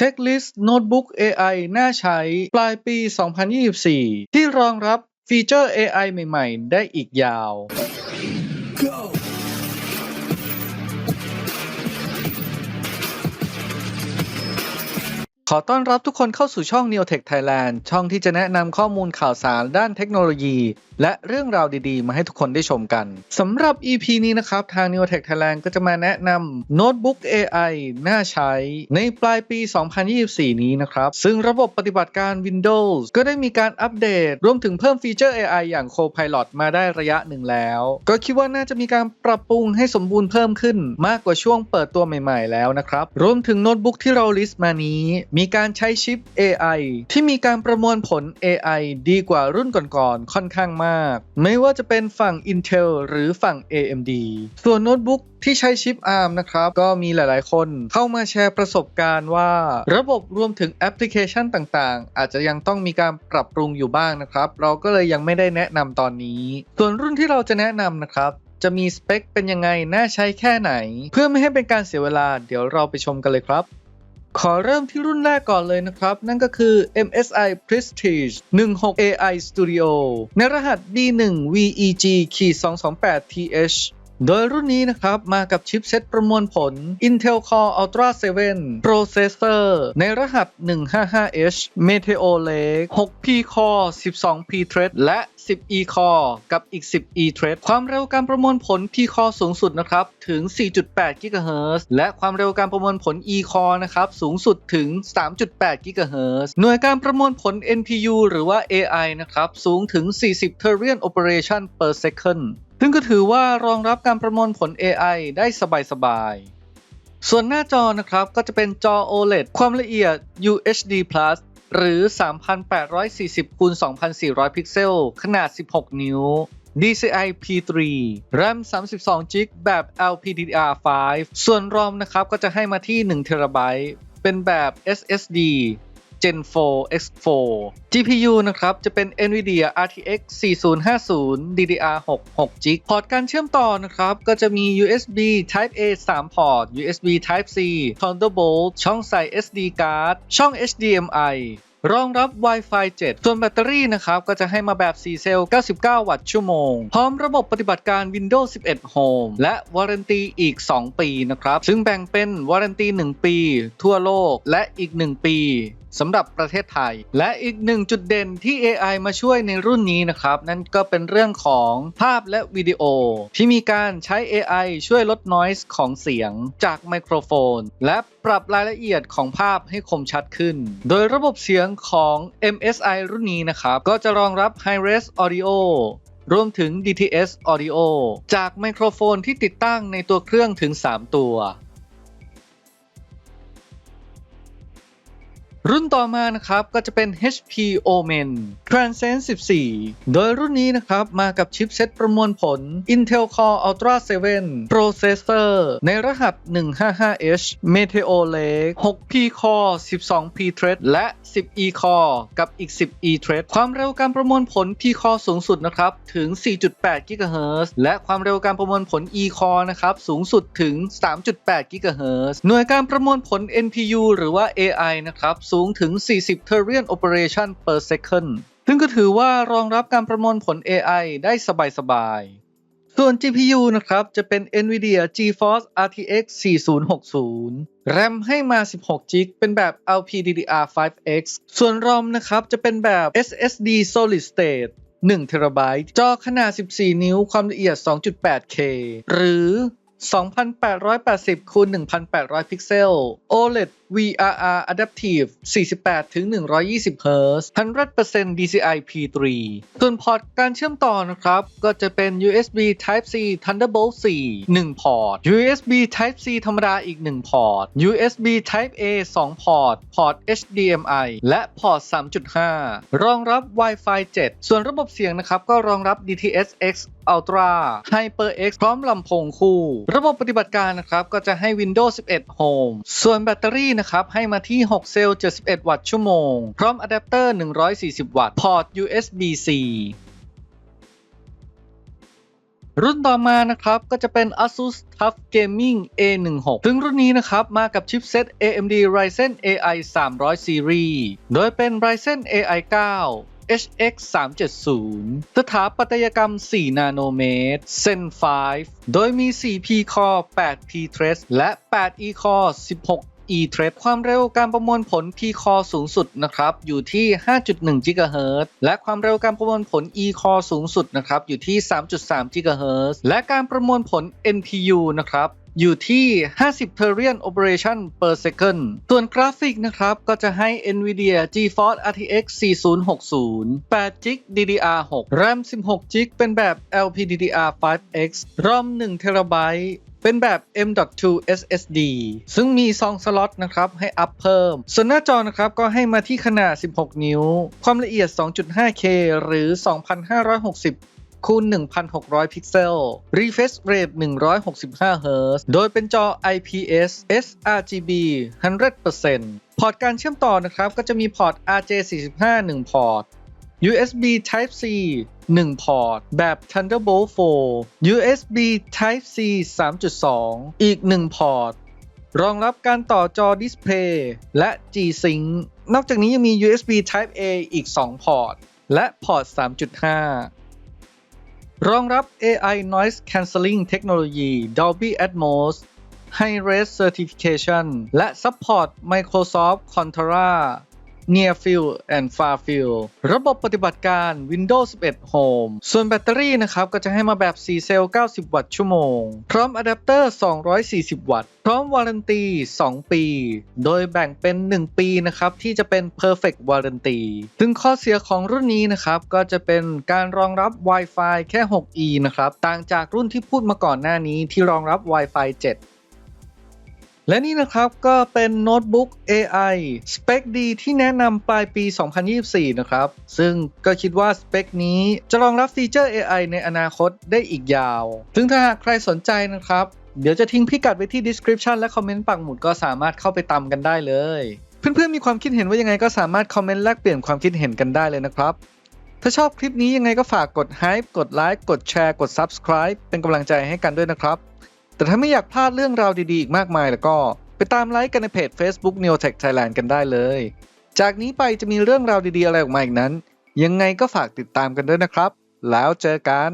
TechList Notebook AI น่าใช้ปลายปี 2024 ที่รองรับฟีเจอร์ AI ใหม่ ๆ ได้อีกยาว ขอต้อนรับทุกคนเข้าสู่ช่อง Neotech Thailand ช่องที่จะแนะนำข้อมูลข่าวสารด้านเทคโนโลยี และเรื่องราวดีๆ มาให้ทุกคนได้ชมกันสำหรับ EP นี้นะครับ ทาง Neotech Thailand ก็จะมาแนะนำโน้ตบุ๊ก AI น่าใช้ ในปลายปี 2024 นี้นะครับ ซึ่งระบบปฏิบัติการ Windows ก็ได้มีการอัปเดต รวมถึงเพิ่มฟีเจอร์ AI อย่าง Copilot มาได้ระยะหนึ่งแล้ว ก็คิดว่าน่าจะมีการปรับปรุงให้สมบูรณ์เพิ่มขึ้น มากกว่าช่วงเปิดตัวใหม่ ๆ แล้วนะครับรวมถึงโน้ตบุ๊กที่เราลิสต์มานี้มีการใช้ชิป AI ที่มีการประมวลผล AI ดีกว่ารุ่นก่อนๆค่อนข้างมาก ไม่ว่าจะเป็นฝั่ง Intel หรือฝั่ง AMD ส่วนโน้ตบุ๊กที่ใช้ชิป ARM นะครับ ก็มีหลายๆ คนเข้ามาแชร์ประสบการณ์ว่า ระบบรวมถึงแอปพลิเคชันต่างๆ อาจจะยังต้องมีการปรับปรุงอยู่บ้างนะครับ เราก็เลยยังไม่ได้แนะนำตอนนี้ ส่วนรุ่นที่เราจะแนะนำนะครับจะมีสเปคเป็นยังไง น่าใช้แค่ไหน เพื่อไม่ให้เป็นการเสียเวลา เดี๋ยวเราไปชมกันเลยครับ ขอเริ่มที่รุ่นแรกก่อนเลยนะครับ นั่นก็คือ MSI Prestige 16 AI Studio ในรหัส D1 VEG 228 TH โดยรุ่นนี้นะครับ มากับชิปเซตประมวลผล Intel Core Ultra 7 Processor ในรหัส 155H Meteor Lake 6P Core 12P Thread และ 10E Core กับอีก 10E Thread ความเร็วการประมวลผล P Core สูงสุดนะครับ ถึง 4.8 GHz และความเร็วการประมวลผล E Core นะครับ สูงสุดถึง 3.8 GHz หน่วยการประมวลผล NPU หรือว่า AI นะครับ สูงถึง 40 Trillion Operation per second ซึ่งก็ถือว่ารองรับการประมวลผล AI ได้สบายๆ ส่วนหน้าจอนะครับก็จะเป็นจอ OLED ความละเอียด UHD หรือ 3840 คูณ 2400 พิกเซล ขนาด 16 นิ้ว DCI P3 RAM 32 g b แบบ LPDDR5 ส่วน ROM นะครับก็จะให้มาที่1 t b เป็นแบบ SSD Gen 4 X4 GPU นะครับ จะเป็น NVIDIA RTX 4050 DDR6 6GB พอร์ตการเชื่อมต่อนะครับ ก็จะมี USB Type A 3 พอร์ต USB Type C Thunderbolt ช่องใส่ SD card ช่อง HDMI รองรับ Wi-Fi 7 ส่วนแบตเตอรี่นะครับ ก็จะให้มาแบบ 4 เซลล์ 99 วัตต์ชั่วโมง พร้อมระบบปฏิบัติการ Windows 11 Home และวารันตีอีก 2 ปีนะครับ ซึ่งแบ่งเป็นวารันตี 1 ปี ทั่วโลกและอีก 1 ปี สำหรับประเทศไทย และอีกหนึ่งจุดเด่นที่ AI มาช่วยในรุ่นนี้นะครับ นั่นก็เป็นเรื่องของภาพและวิดีโอ ที่มีการใช้ AI ช่วยลด noise ของเสียงจากไมโครโฟน และปรับรายละเอียดของภาพให้คมชัดขึ้น โดยระบบเสียงของ MSI รุ่นนี้นะครับ ก็จะรองรับ Hi-Res Audio รวมถึง DTS Audio จากไมโครโฟนที่ติดตั้งในตัวเครื่องถึง 3 ตัว รุ่นต่อมานะครับก็จะเป็น HP Omen Transcend 14 โดยรุ่นนี้นะครับมากับชิปเซตประมวลผล Intel Core Ultra 7 Processor ในรหัส 155H Meteor Lake 6P Core 12P Thread และ 10E Core กับอีก 10E Thread ความเร็วการประมวลผล P Core สูงสุดนะครับถึง 4.8 GHz และความเร็วการประมวลผล E Core นะครับสูงสุดถึง 3.8 GHz หน่วยการประมวลผล NPU หรือว่า AI นะครับสูงถึง 40 Trillion Operation per second ซึ่งก็ถือว่ารองรับการประมวลผล AI ได้สบายๆ ส่วน GPU นะครับ จะเป็น NVIDIA GeForce RTX 4060 RAM ให้มา 16 g b เป็นแบบ LPDDR5X ส่วน ROM นะครับ จะเป็นแบบ SSD Solid State 1 TB จอขนาด 14 นิ้ว ความละเอียด 2.8K หรือ 2880คูณ1800 พิกเซล OLED VRR Adaptive 48ถึง120 Hz 100% DCI P3 ส่วนพอร์ตการเชื่อมต่อนะครับ ก็จะเป็น USB Type C Thunderbolt 4 1 พอร์ต USB Type C ธรรมดาอีก 1 พอร์ต USB Type A 2 พอร์ต พอร์ต HDMI และพอร์ต 3.5 รองรับ Wi-Fi 7 ส่วนระบบเสียงนะครับ ก็รองรับ DTS-X Ultra HyperX พร้อมลำโพงคู่ ระบบปฏิบัติการนะครับ ก็จะให้ Windows 11 Home ส่วนแบตเตอรี่นะครับ ให้มาที่ 6 เซลล์ 71 วัตต์ชั่วโมง พร้อมอะแดปเตอร์ 140 วัตต์ พอร์ต USB-C รุ่นต่อมานะครับก็จะเป็น ASUS TUF Gaming A16 ซึ่งรุ่นนี้นะครับมากับชิปเซต AMD Ryzen AI 300 Series โดยเป็น Ryzen AI 9 HX 370 สถาปัตยกรรม 4 นาโนเมตร Zen 5 โดยมี 4 P Core 8 P Threads และ 8 E Core 16 e-trade ความเร็วการประมวลผล P Core สูงสุดนะครับอยู่ที่ 5.1 GHz และความเร็วการประมวลผล E Core สูงสุดนะครับอยู่ที่ 3.3 GHz และการประมวลผล NPU นะครับอยู่ที่ 50 t e r i a n operation per second ส่วนกราฟิกนะครับ ก็จะให้ NVIDIA GeForce RTX 4060 8 g b DDR6 RAM 16 g b เป็นแบบ LPDDR5X ROM 1 TB เป็นแบบ M.2 SSD ซึ่งมี2สล็อตนะครับให้อัพเพิ่ม ส่วนหน้าจอนะครับก็ให้มาที่ขนาด 16 นิ้ว ความละเอียด 2.5K หรือ 2560คูณ 1,600 พิกเซล Refresh Rate 165 Hz โดยเป็นจอ IPS sRGB 100%พอร์ตการเชื่อมต่อนะครับ ก็จะมีพอร์ต RJ45 1 พอร์ต USB Type C 1 พอร์ต แบบ Thunderbolt 4 USB Type C 3.2 อีก 1 พอร์ต รองรับการต่อจอดิสเพย์และ G-Sync นอกจากนี้ยังมี USB Type A อีก 2 พอร์ต และพอร์ต 3.5 รองรับ AI Noise Cancelling Technology Dolby Atmos High-Res Certification และ Support Microsoft Contra Near Field and Far Field ระบบปฏิบัติการ Windows 11 Home ส่วนแบตเตอรี่นะครับก็จะให้มาแบบ 4 เซลล์ 90 วัตต์ชั่วโมง พร้อมอะแดปเตอร์ 240 วัตต์ พร้อมวารันตี 2 ปี โดยแบ่งเป็น 1 ปีนะครับที่จะเป็น Perfect Warranty ซึ่งข้อเสียของรุ่นนี้นะครับก็จะเป็นการรองรับ Wi-Fi แค่ 6E นะครับ ต่างจากรุ่นที่พูดมาก่อนหน้านี้ที่รองรับ Wi-Fi 7 และนี่นะครับก็เป็นโน้ตบุ๊ก AI สเปคดีที่แนะนำปลายปี 2024 นะครับ ซึ่งก็คิดว่าสเปคนี้จะรองรับฟีเจอร์ AI ในอนาคตได้อีกยาวซึ่งถ้าหากใครสนใจนะครับ เดี๋ยวจะทิ้งพิกัดไว้ที่ description และคอมเมนต์ปักหมุดก็สามารถเข้าไปตามกันได้เลย เพื่อนๆมีความคิดเห็นว่ายังไงก็สามารถคอมเมนต์แลกเปลี่ยนความคิดเห็นกันได้เลยนะครับถ้าชอบคลิปนี้ยังไงก็ฝากกด Hype กดไลค์กดแชร์กด Subscribe เป็นกำลังใจให้กันด้วยนะครับ แต่ถ้าไม่อยากพลาดเรื่องราวดีๆ อีกมากมายแล้วก็ ไปตามไลค์กันในเพจ Facebook Neotech Thailand กันได้เลย จากนี้ไปจะมีเรื่องราวดีๆ อะไรออกมาอีกนั้น ยังไงก็ฝากติดตามกันด้วยนะครับ แล้วเจอกัน